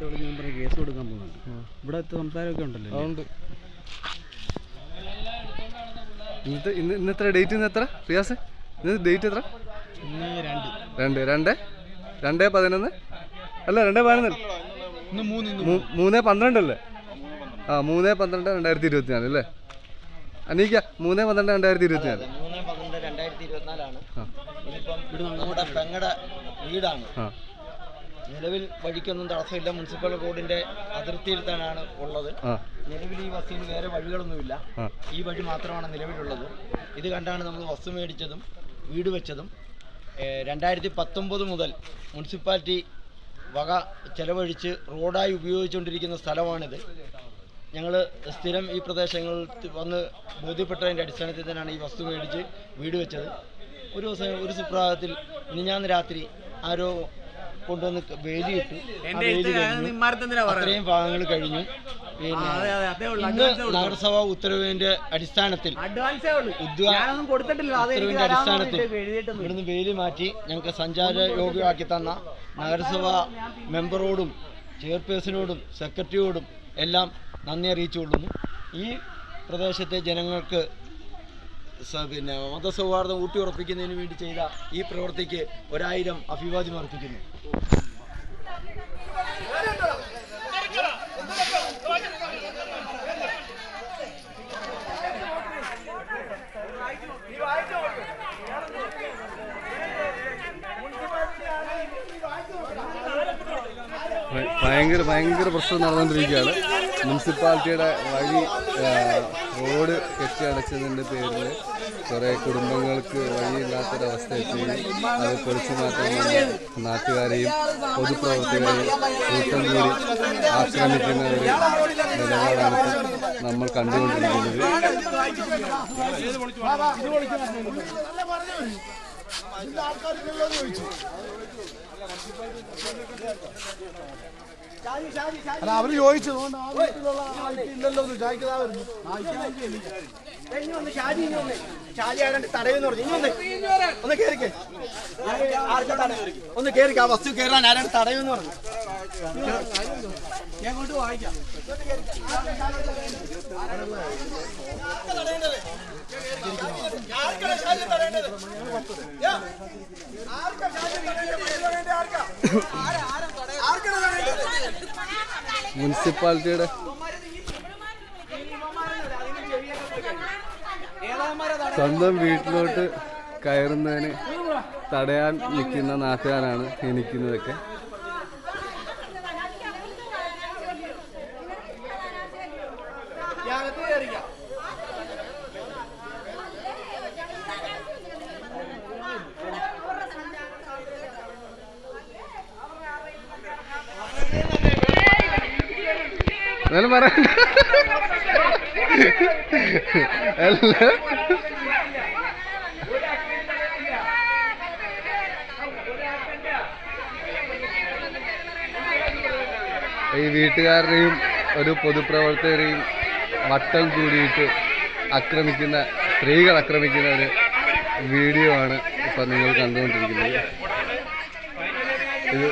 Case കൊടുക്കാൻ പോകുന്നുണ്ട് ഇവിടെ സംസാരമൊക്കെ ഉണ്ടല്ലോ? അതുകൊണ്ട് ഇന്നത്തെ ഇന്ന് ഇന്ന് എത്ര? ഡേറ്റ് ഇന്ന് എത്ര? റിയാസ് ഇന്ന് ഡേറ്റ് എത്ര? രണ്ട്. രണ്ട് രണ്ട്? പതിനൊന്ന്? അല്ല രണ്ട് പതിനൊന്ന് ഇന്ന് മൂന്ന് പന്ത്രണ്ട് അല്ലേ? ആ മൂന്ന് പന്ത്രണ്ട് രണ്ടായിരത്തി ഇരുപത്തിനാല് അല്ലേ? അനീക്ക മൂന്ന് പന്ത്രണ്ട് രണ്ടായിരത്തി ഇരുപത്തിനാല്. മൂന്ന് പന്ത്രണ്ട് രണ്ടായിരത്തി ഇരുപത്തിനാലാണ്. നമ്മുടെ പെങ്ങടെ വീടാണ്. നിലവിൽ വഴിക്കൊന്നും തടസ്സമില്ല. മുനിസിപ്പൽ റോഡിന്റെ അതിർത്തിയിൽ തന്നെയാണ് ഉള്ളത് നിലവിൽ ഈ ബസ്സിന് വേറെ വഴികളൊന്നുമില്ല. ഈ വഴി മാത്രമാണ് നിലവിലുള്ളത്. ഇത് കണ്ടാണ് നമ്മൾ ബസ് മേടിച്ചതും വീട് വെച്ചതും. രണ്ടായിരത്തി പത്തൊമ്പത് മുതൽ മുനിസിപ്പാലിറ്റി വക ചെലവഴിച്ച് റോഡായി ഉപയോഗിച്ചുകൊണ്ടിരിക്കുന്ന സ്ഥലമാണിത്. ഞങ്ങൾ സ്ഥിരം ഈ പ്രദേശങ്ങളിൽ വന്ന് ബോധ്യപ്പെട്ടതിന്റെ അടിസ്ഥാനത്തിൽ തന്നെയാണ് ഈ വസ്തു മേടിച്ച് വീട് വെച്ചത്. ഒരു ദിവസം ഒരു സുപ്രഭാതത്തിൽ ഞാൻ രാത്രി ആരോ കൊണ്ടുവന്ന് വേലിയിട്ടു. അത്രയും ഭാഗങ്ങൾ കഴിഞ്ഞു. പിന്നെ നഗരസഭ ഉത്തരവിന്റെ അടിസ്ഥാനത്തിൽ ഉത്തരവിന്റെ അടിസ്ഥാനത്തിൽ ഇവിടുന്ന് വേലി മാറ്റി ഞങ്ങൾക്ക് സഞ്ചാര യോഗ്യമാക്കി തന്ന നഗരസഭ മെമ്പറോടും ചെയർപേഴ്സണോടും സെക്രട്ടറിയോടും എല്ലാം നന്ദി അറിയിച്ചുകൊള്ളുന്നു. ഈ പ്രദേശത്തെ ജനങ്ങൾക്ക് പിന്നെ മതസൗഹാർദ്ദം ഊട്ടിയുറപ്പിക്കുന്നതിന് വേണ്ടി ചെയ്ത ഈ പ്രവൃത്തിക്ക് ഒരായിരം അഭിവാദ്യം അർപ്പിക്കുന്നു. ഭയങ്കര ഭയങ്കര പ്രശ്നം നടന്നുകൊണ്ടിരിക്കുകയാണ് മുനിസിപ്പാലിറ്റിയുടെ വഴി റോഡ് കെട്ടിയടച്ചതിന്റെ പേരിൽ കുറേ കുടുംബങ്ങൾക്ക് വഴിയില്ലാത്തൊരവസ്ഥ എത്തുകയും അത് പൊളിച്ചു മാറ്റാൻ നാട്ടുകാരെയും പൊതുപ്രവർത്തകരെയും കൂട്ടം കൂടി ആക്രമിക്കുന്ന ഒരു നിലപാടാണ് നമ്മൾ കണ്ടുകൊണ്ടിരിക്കുന്നത്. അല്ല അവർ ചോദിച്ചു ആ ആൾക്കില്ലല്ലോ എന്ന് ചോദിക്കുന്നതായിരുന്നു ഒന്ന് കേറിക്കേ ഒന്ന് കേറിക്ക ആ വസ്തു കയറാൻ ആരാണ് തടയെന്ന് പറഞ്ഞു. മുനിസിപ്പാലിറ്റിയുടെ സ്വന്തം വീട്ടിലോട്ട് കയറുന്നതിന് തടയാൻ നിൽക്കുന്ന നാട്ടുകാരാണ് ഈ നിൽക്കുന്നതൊക്കെ എന്നാലും പറയണ്ട ഈ വീട്ടുകാരുടെയും ഒരു പൊതുപ്രവർത്തകരെയും വട്ടം കൂടിയിട്ട് ആക്രമിക്കുന്ന സ്ത്രീകൾ ആക്രമിക്കുന്ന ഒരു വീഡിയോ ആണ് ഇപ്പം നിങ്ങൾ കണ്ടുകൊണ്ടിരിക്കുന്നത്. ഇത്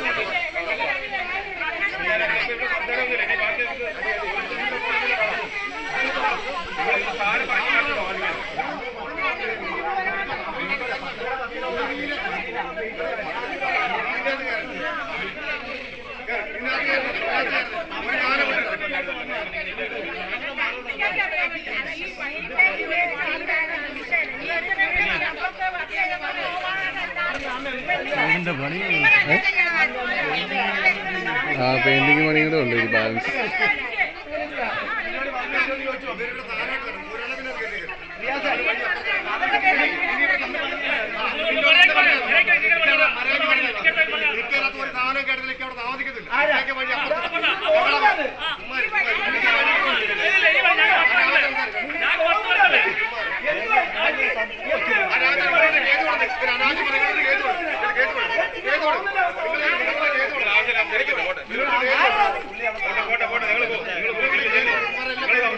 ആ പെയിന്റിങ് പണികളും ഉണ്ട് ഒരു ബാലൻസ്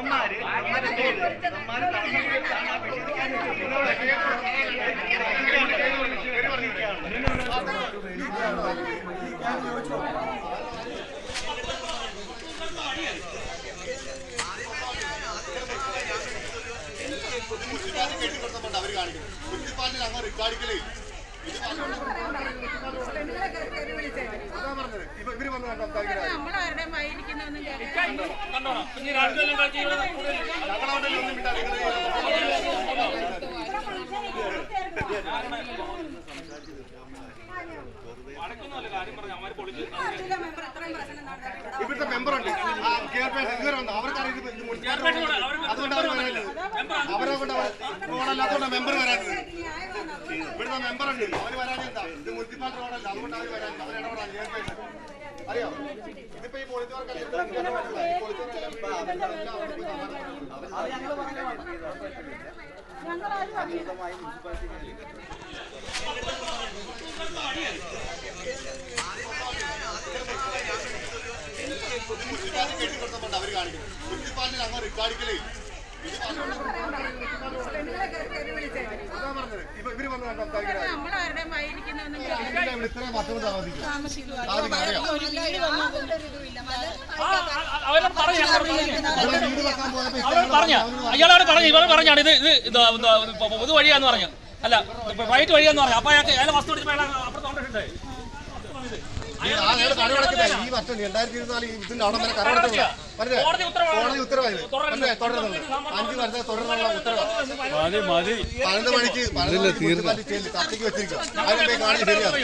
അതെ നമ്മളാരുടെ മയിരിക്കുന്നൊന്നും കേൾക്കാൻ മെമ്പർ ഇവിടുത്തെ മെമ്പറുണ്ട് ആ ചെയർപേഴ്സൺ ഇതുവരെ വന്നു അവർക്കറിയാം ഇത് ഇത് മുനിസിപ്പാലിറ്റി റോഡാണ്. അതുകൊണ്ട് അവർ വരാനില്ല അവരെ കൊണ്ട് റോഡല്ലാത്തതുകൊണ്ട് മെമ്പർ വരാഞ്ഞത് ഇവിടുത്തെ മെമ്പറുണ്ട് അവർ വരാഞ്ഞെന്താ ഇത് മുനിസിപ്പാലിറ്റി റോഡല്ല അതുകൊണ്ട് അവർ വരാഞ്ഞത് അവർ ഇടപെടാൻ ചെയർപേഴ്സൺ അറിയോ ഇതിപ്പോ ഈ പോളിറ്റുകാർക്കല്ലേ അവർ കാണിക്കുന്നത് മുനിസിപ്പാലിറ്റി അങ്ങ് റിക്കാർഡിക്കലേ അയാളോട് പറഞ്ഞു ഇവർ പറഞ്ഞാണ് ഇത് ഇത് പൊതുവഴിയാന്ന് പൊതു വഴിയാന്ന് പറഞ്ഞു അല്ല വൈറ്റ് വഴിയാന്ന് പറഞ്ഞു അപ്പൊ അയാൾക്ക് അയാളെ വസ്തു അപ്പുറത്തോണ്ടിട്ടുണ്ട് ഈ വർഷം രണ്ടായിരത്തി ഇരുപത്തിനാല് ഇതിന്റെ അവിടെ വരെ മനസ്സിലായോ? കോടതി ഉത്തരവായത്? തുടരുന്നുണ്ട് അഞ്ച് വർഷം തുടർന്നുള്ള ഉത്തരവാണ് പതിനൊന്ന് മണിക്ക് ചർച്ചയ്ക്ക് വെച്ചിരിക്കും അതിനെ പോയി കാണി ശരിയാണ്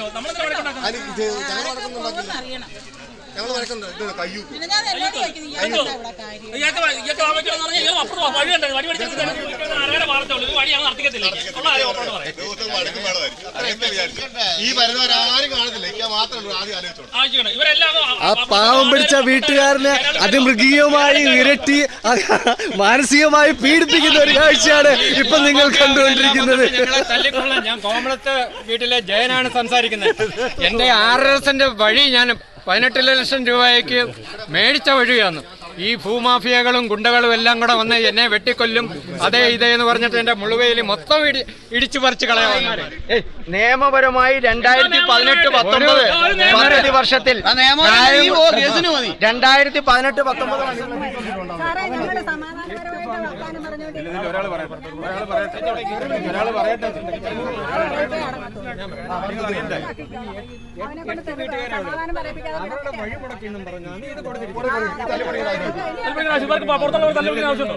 അതിന് ഇത് ഞങ്ങൾ വഴക്കൊന്നുണ്ടാക്കില്ല അറിയണം ഞങ്ങൾ വഴക്കുണ്ട് ഇത് കയ്യൂ പിന്നെ ഈ വരുന്നവരാരും കാണത്തില്ല. മാത്രമേ ആദ്യം ആലോചിച്ചോളൂ. ആ പാവം പിടിച്ച വീട്ടുകാരനെ അതിമൃഗീയമായി ഇരട്ടി മാനസികമായി പീഡിപ്പിക്കുന്ന ഒരു കാഴ്ചയാണ് ഇപ്പൊ നിങ്ങൾ കണ്ടുകൊണ്ടിരിക്കുന്നത്. ഞാൻ കോമളത്ത് വീട്ടിലെ ജയനാണ് സംസാരിക്കുന്നത്. എന്റെ ആറ് സെന്റ് വഴി ഞാൻ പതിനെട്ട് ലക്ഷം രൂപയ്ക്ക് മേടിച്ച വഴിയാണ്. ഈ ഭൂമാഫിയകളും ഗുണ്ടകളും എല്ലാം കൂടെ വന്ന് എന്നെ വെട്ടിക്കൊല്ലും. അതേ ഇതേ എന്ന് പറഞ്ഞിട്ട് എന്റെ മുഴുവയിൽ മൊത്തം ഇടി ഇടിച്ചു പറിച്ച് കളയാൻ നിയമപരമായി രണ്ടായിരത്തി പതിനെട്ട് പത്തൊമ്പത് പദ്ധതി വർഷത്തിൽ രണ്ടായിരത്തി പതിനെട്ട് പത്തൊമ്പത് തല്ലുപിടിക്കുന്ന ആവശ്യമുണ്ടോ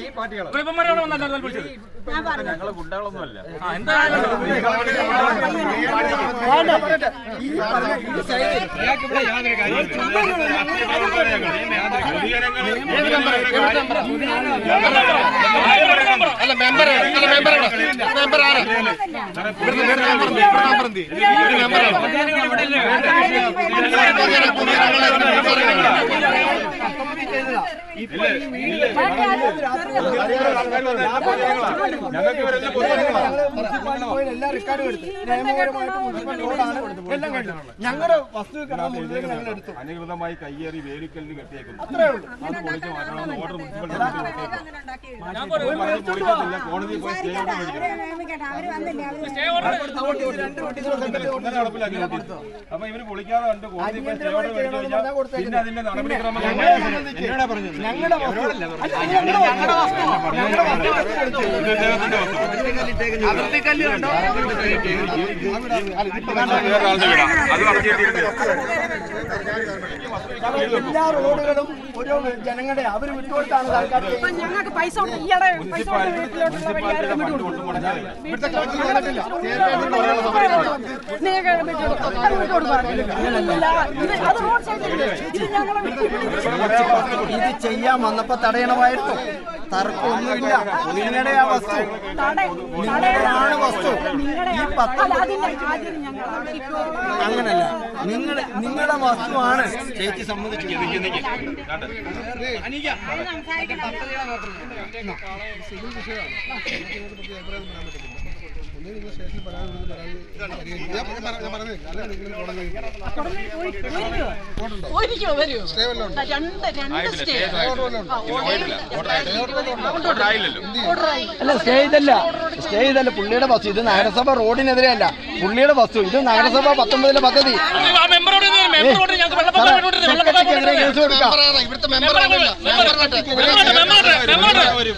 ഈ പാർട്ടികൾ ഇവന്മാരോട് വന്നാൽ തല്ലുപിടിച്ചത് ഞാൻ പറഞ്ഞു ആ എന്തായാലും അല്ല മെമ്പർ അല്ല മെമ്പർ മെമ്പർ ആണ്. എല്ലാം റെക്കോർഡ് എടുത്ത് നിയമപരമായിട്ട് മുനിസിപ്പൽ റോഡാണ് എല്ലാം കഴിഞ്ഞു ഞങ്ങളുടെ വസ്തു ഞങ്ങൾ എടുത്തു. അനധികൃതമായി കയ്യേറി വേലിക്കല്ലിന് കെട്ടിയേക്കുന്നു. അത് പൊളിച്ച് മാറ്റണമെന്ന് ഓർഡർ മുനിസിപ്പൽ അപ്പൊ ഇവർ പൊളിക്കാതെ കണ്ട് കോടതി പോയി സ്റ്റേ ഓർഡർ മേടിച്ചു കഴിഞ്ഞാൽ പിന്നെ അതിന്റെ നടപടിക്രമം എന്നോടാ അത് എല്ലാ റോഡുകളും ഓരോ ജനങ്ങളുടെ അവർ വിട്ടുകൊടുത്താണ് സർക്കാർ ഞങ്ങൾക്ക് പൈസ ഈയിടെ പൈസ നിങ്ങൾക്ക് അത് ഇത് അത് റോഡ് സൈഡിൽ ഇത് ഞങ്ങളെ ഇത് ചെയ്യാൻ വന്നപ്പോ തടയണമായിരുന്നു തർക്കമൊന്നുമില്ല നിങ്ങളുടെ ആ വസ്തു നിങ്ങളുടെയാണ് വസ്തു ഈ പത്ത് അങ്ങനല്ല നിങ്ങൾ നിങ്ങളുടെ വസ്തുവാണ് ചേച്ചി സംബന്ധിച്ച് ഒരിക്കോ വരൂ അഭിപ്രായം പറയാൻ സ്റ്റേ അല്ല സ്റ്റേ ചെയ്തല്ല സ്റ്റേ ചെയ്തല്ല പുള്ളിയുടെ ബസ് ഇത് നഗരസഭ റോഡിനെതിരെയല്ല പുള്ളിയുടെ ബസ് ഇത് നഗരസഭ പത്തൊമ്പതിലെ പദ്ധതി കേസ് കൊടുക്കാം.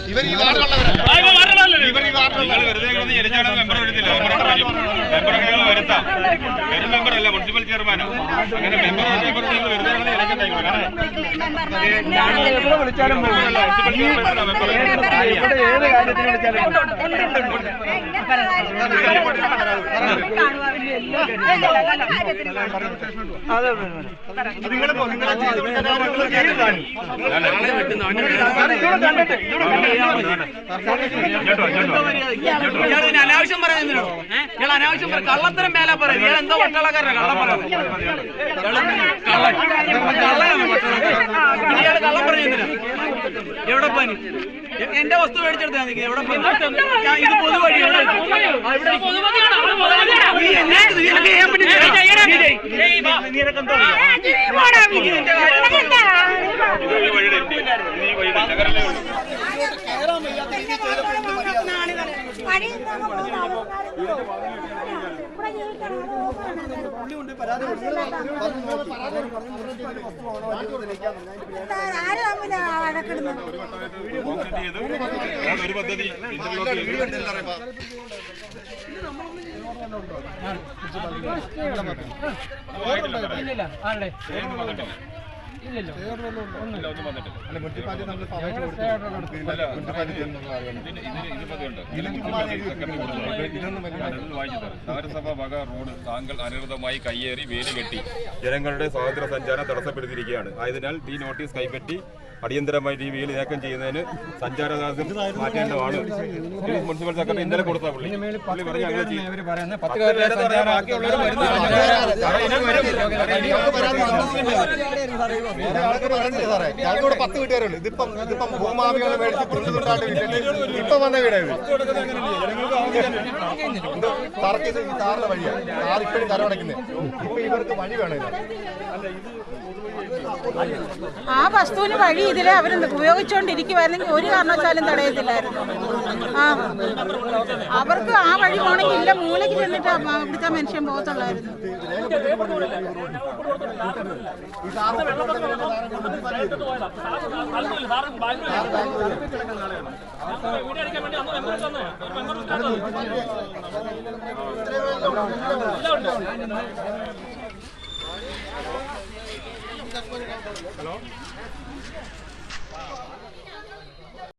ഇവർ ഈ വാർഡിലുള്ളവരാ. ഇവർ ഈ വാർഡിലുള്ളവരാ. വെറുതെ മെമ്പർ മെമ്പറുടെ മെമ്പർ ഞങ്ങൾ വരുത്താം. വെറും മെമ്പറല്ല മുനിസിപ്പൽ ചെയർമാനോ അങ്ങനെ മെമ്പർ മെമ്പർ വിളിച്ചാലും ഏത്. ഇയാൾ അനാവശ്യം പറയുന്നോ ഇയാൾ അനാവശ്യം പറയും കള്ളത്തരം മേലെ പറയുന്നത് ഇയാൾ എന്തോ വട്ടളക്കാരനാ കള്ളം പറയുന്നത് ഇയാൾ കള്ളം പറയുന്നതിനാ എവിടെ പനി എന്റെ വസ്തു മേടിച്ചെടുത്താ നീ എവിടെ പോയി ഞാൻ ഇത് പൊതു വഴിയാണ് ആ, ഇവിടെ നീ എന്നെ ഇത് നിനക്ക് ചെയ്യാൻ പറ്റില്ല. നീ ചെയ്യ്. നീ നിനക്ക് എന്തോ അറിയാം? നിന്റെ കാര്യം. ഈ വഴിയുടെ ഈ വഴിയുടെ നഗരമേ ഉള്ളൂ കോൺക്രീറ്റ് ചെയ്ത് അതാണ് ഒരു പദ്ധതി ഇന്റർലോക്ക് ചെയ്ത് സ്റ്റേയൊന്നും വന്നിട്ടില്ല. ഇല്ല, ഒന്നും വന്നിട്ടില്ല. മുനിസിപ്പാലിറ്റി. നഗരസഭ വക റോഡ് താങ്കൾ അനധികൃതമായി കയ്യേറി വേലി കെട്ടി. ജനങ്ങളുടെ സ്വാതന്ത്ര്യ സഞ്ചാരം തടസ്സപ്പെടുത്തിയിരിക്കുകയാണ്. ആയതിനാൽ ഈ നോട്ടീസ് കൈപ്പറ്റി അടിയന്തരമായി ഈ വേലി നീക്കം ചെയ്യുന്നതിന് സഞ്ചാരദാസം മാറ്റേണ്ടതാണ്. ഇത് മുനിസിപ്പൽ സെക്രട്ടറി ഇന്നലെ കൊടുത്ത പുള്ളി. പുള്ളി പറഞ്ഞു അങ്ങനെ ചെയ്യും പത്ത് ഇതിപ്പം ഇതിപ്പം മേടിച്ച് ഇപ്പം വന്ന വീടായത് ഇത്. തറക്ക് ഇത് വഴിയാണ് താർ ഇപ്പോഴും അടയ്ക്കുന്നത് ഇപ്പൊ ഇവർക്ക് വഴി വേണം ഇതിന്. ആ വസ്തുവിന് വഴി ഇതിലെ അവർ ഉപയോഗിച്ചുകൊണ്ടിരിക്കുവായിരുന്നെങ്കിൽ ഒരു കാരണവശാലും തടയത്തില്ലായിരുന്നു. ആ. അവർക്ക് ആ വഴി പോകണമെങ്കിൽ ഇല്ല മൂലയ്ക്ക് ചെന്നിട്ട് അവിടുത്തെ മനുഷ്യൻ പോകത്തുള്ളായിരുന്നു. വേണ്ടി